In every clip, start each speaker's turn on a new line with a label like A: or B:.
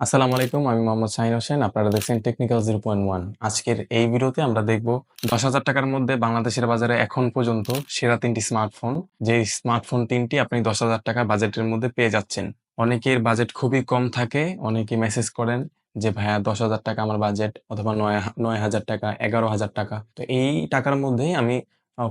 A: আসসালামু আলাইকুম, আমি মোহাম্মদ শাহিন হোসেন। আপনারা দেখছেন টেকনিক্যাল জিরো পয়েন্ট ওয়ান আজকের এই ভিডিওতে আমরা দেখব দশ হাজার টাকার মধ্যে বাংলাদেশের বাজারে এখন পর্যন্ত সেরা তিনটি স্মার্টফোন যে স্মার্টফোন তিনটি আপনি দশ হাজার টাকা বাজেটের মধ্যে পেয়ে যাচ্ছেন। অনেকের বাজেট খুবই কম থাকে অনেকে মেসেজ করেন যে, ভাইয়া, দশ হাজার টাকা আমার বাজেট অথবা নয় নয় হাজার টাকা, এগারো হাজার টাকা। তো এই টাকার মধ্যেই আমি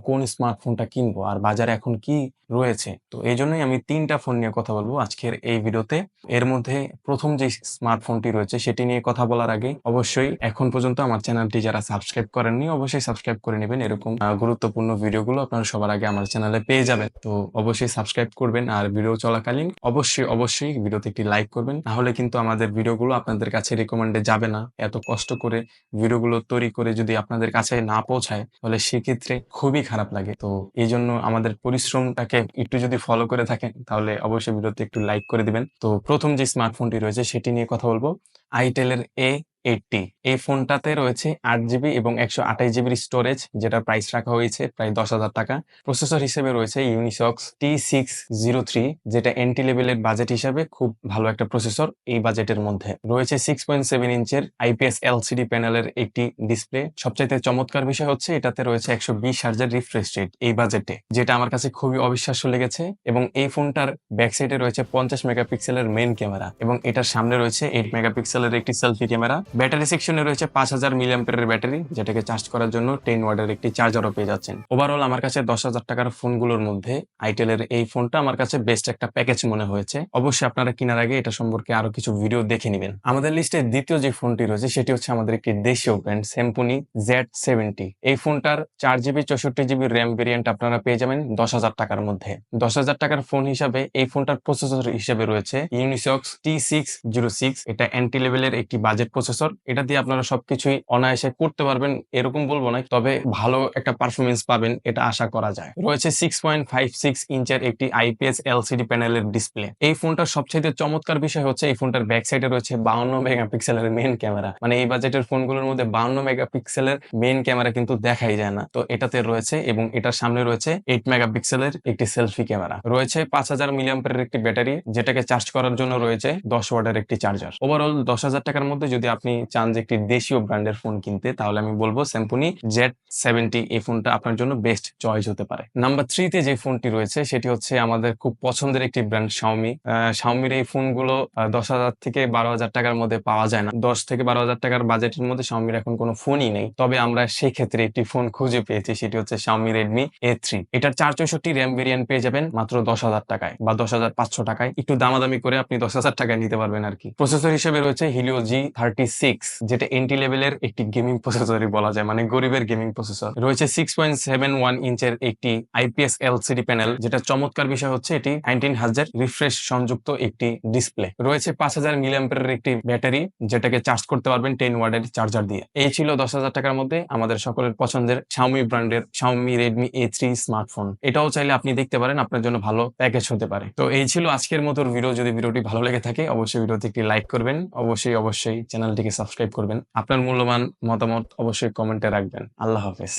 A: কোন স্মার্টফোনটা কিনবো আর বাজারে এখন কি রয়েছে? তো এই জন্যই আমি তিনটা ফোন নিয়ে কথা বলব আজকের এই ভিডিওতে। এর মধ্যে প্রথম যে স্মার্টফোনটি রয়েছে সেটি নিয়ে কথা বলার আগে অবশ্যই এখন পর্যন্ত আমার চ্যানেলটি যারা সাবস্ক্রাইব করেননি অবশ্যই সাবস্ক্রাইব করে নেবেন। এরকম গুরুত্বপূর্ণ ভিডিওগুলো আপনারা সবার আগে আমার চ্যানেলে পেয়ে যাবেন। তো অবশ্যই সাবস্ক্রাইব করবেন আর ভিডিও চলাকালীন অবশ্যই অবশ্যই ভিডিওতে একটি লাইক করবেন। তাহলে কিন্তু আমাদের ভিডিওগুলো আপনাদের কাছে রিকমেন্ডে যাবে না। এত কষ্ট করে ভিডিওগুলো তৈরি করে যদি আপনাদের কাছে না পৌঁছায়, তাহলে সেক্ষেত্রে খুবই খারাপ লাগে। তো এই জন্য আমাদের পরিশ্রমটাকে একটু যদি ফলো করে থাকেন, তাহলে অবশ্যই ভিডিওতে একটু লাইক করে দিবেন। তো প্রথম যে স্মার্টফোনটি রয়েছে, সেটি নিয়ে কথা বলব। আইটেলের এ এইটটি। এই ফোনটাতে রয়েছে আট জিবি এবং একশো আঠাশ জিবির স্টোরেজ যেটা প্রাইস রাখা হয়েছে প্রায় দশ হাজার টাকা। প্রসেসর হিসেবে রয়েছে Unisoc T six zero three যেটা এন্টি লেভেলের বাজেট হিসাবে খুব ভালো একটা প্রসেসর এই বাজেটের মধ্যে। রয়েছে সিক্স পয়েন্ট সেভেন ইঞ্চের আইপিএস এলসিডি প্যানেলের একটি ডিসপ্লে সবচাইতে চমৎকার বিষয় হচ্ছে এটাতে রয়েছে একশো বিশ হার্জের রিফ্রেশ রেট এই বাজেটে যেটা আমার কাছে খুবই অবিশ্বাস্য লেগেছে এবং এই ফোনটার ব্যাক সাইডে রয়েছে পঞ্চাশ মেগাপিক্সেলের মেইন ক্যামেরা এবং এটার সামনে রয়েছে এইট মেগাপিক্সেলের একটি সেলফি ক্যামেরা ব্যাটারি সেকশনে রয়েছে পাঁচ হাজার মিলিয়াম্পের ব্যাটারি, যেটাকে চার্জ করার জন্য টেন ওয়ার্ডের একটি চার্জারও পেয়ে যাচ্ছেন। ওভারঅল আমার কাছে দশ হাজার টাকার ফোনগুলোর মধ্যে আইটেলের এই ফোনটা আমার কাছে বেস্ট একটা প্যাকেজ মনে হয়েছে। অবশ্যই আপনারা কেনার আগে এটা সম্পর্কে আরও কিছু ভিডিও দেখে নেবেন। আমাদের লিস্টে দ্বিতীয় যে ফোনটি রয়েছে, সেটি হচ্ছে আমাদের একটি দেশীয় ব্র্যান্ড স্যাম্পুনি জেড সেভেন্টি এই ফোনটার চার জিবি চৌষট্টি জিবি র্যাম ভেরিয়েন্ট আপনারা পেয়ে যাবেন দশ হাজার টাকার মধ্যে। দশ হাজার টাকার ফোন হিসাবে এই ফোনটার প্রসেসর হিসেবে রয়েছে Unisoc T six zero six এটা অ্যান্টি লেভেলের একটি বাজেট প্রসেসর এটা দিয়ে আপনারা সবকিছুই অনায়াসে করতে পারবেন, এরকম বলব না, তবে ভালো একটা পারফরমেন্স পাবেন, এটা আশা করা যায়। রয়েছে সিক্স পয়েন্ট ফাইভ সিক্স ইঞ্চের একটি আইপিএস এলসিডি প্যানেলের ডিসপ্লে এই ফোনটার সবচেয়ে চমৎকার বিষয় হচ্ছে, এই ফোনটার ব্যাক সাইডে রয়েছে বাউন্ন মেগাপিক্সেলের মেন ক্যামেরা মানে এই বাজেটের ফোনগুলোর মধ্যে বাউন্ন মেগাপিক্সেলের মেন ক্যামেরা কিন্তু দেখাই যায় না। তো এটাতে রয়েছে এবং এটার সামনে রয়েছে এইট মেগাপিক্সেলের একটি সেলফি ক্যামেরা রয়েছে পাঁচ হাজার মিলিয়াম্পের একটি ব্যাটারি, যেটাকে চার্জ করার জন্য রয়েছে দশ ওয়াটের একটি চার্জার ওভারঅল দশ হাজার টাকার মধ্যে যদি আপনি চান যে একটি দেশীয় ব্র্যান্ডের ফোন কিনতে, তাহলে আমি বলব স্যাম্পুনি জেড সেভেন্টি এই ফোনটা আপনার জন্য বেস্ট চয়েস হতে পারে। নাম্বার থ্রিতে যে ফোনটি রয়েছে, সেটি হচ্ছে আমাদের খুব পছন্দের একটি ব্র্যান্ড শাওমি শাওমির এই ফোনগুলো দশ হাজার থেকে বারো হাজার টাকার মধ্যে পাওয়া যায় না। দশ থেকে বারো হাজার টাকার বাজেটের মধ্যে শাওমির এখন কোনো ফোনই নেই। তবে আমরা সেই ক্ষেত্রে একটি ফোন খুঁজে পেয়েছি, সেটি হচ্ছে শাওমি রেডমি এ থ্রি এটার চার চৌষট্টি র্যাম ভেরিয়েন্ট পেয়ে যাবেন মাত্র দশ হাজার টাকায়, বা দশ হাজার পাঁচশো টাকায়। একটু দামাদামি করে আপনি দশ হাজার টাকায় নিতে পারবেন আর কি। প্রসেসর হিসেবে রয়েছে হিলিও জি থার্টি সিক্স যেটা এন্টি লেভেলের একটি গেমিং প্রসেসরই বলা যায় মানে গরিবের গেমিং প্রসেসর রয়েছে সিক্স পয়েন্ট সেভেন ওয়ান ইঞ্চের একটি আইপিএস এলসিডি প্যানেল যেটা চমৎকার বিষয় হচ্ছে এটি নাইনটিন হাজার রিফ্রেশ সংযুক্ত একটি ডিসপ্লে রয়েছে পাঁচ হাজার মিলিয়াম্পের একটি ব্যাটারি যেটাকে চার্জ করতে পারবেন টেন ওয়ার্ডের চার্জার দিয়ে। এই ছিল দশ হাজার টাকার মধ্যে আমাদের সকলের পছন্দের শাওমি ব্র্যান্ডের Xiaomi Redmi A three smartphone এটাও চাইলে আপনি দেখতে পারেন, আপনার জন্য ভালো প্যাকেজ হতে পারে। তো এই ছিল আজকের মতো ভিডিও। যদি ভিডিওটি ভালো লেগে থাকে, অবশ্যই ভিডিওতে একটি লাইক করবেন। অবশ্যই অবশ্যই চ্যানেলটিকে সাবস্ক্রাইব করবেন। আপনার মূল্যবান মতামত অবশ্যই কমেন্টে রাখবেন। আল্লাহ হাফেজ।